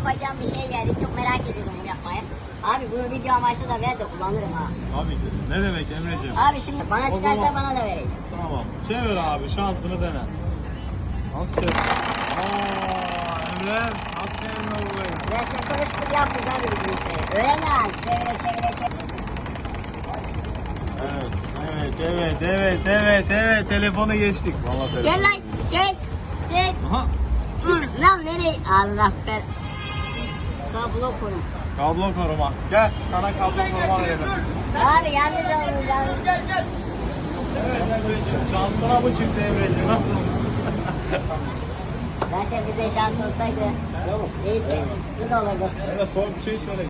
yapacağım bir şey geldi. Çok merak ediyorum bunu yapmayı. Abi bunu video amaçlı da ver de kullanırım ha. Ki. Ne demek Emre'ciğim? Abi şimdi bana O çıkarsa zaman- bana da verecek. Tamam. Çevir abi şansını dene. Nasıl çevir? Aa Emre nasıl çeviriyor bu böyle? Ben sen konuştuk yaptık abi bizim işte. Öyle lan. Çevire çevire çevire. Evet, evet, evet, evet, evet, evet. Telefonu geçtik. Valla telefonu. Gel lan gel. Gel. Aha, Lan nereye? Allah ver. Kablo kurun. kablo koruma. Gel, sana kablo koruma verelim. Abi yalnız olun yalnız. Evet Emre'ciğim, şansına bu çıktı Emre'ciğim. Nasıl? Zaten bize şans olsaydı neyse biz olurdu. Emre son bir şey söyle.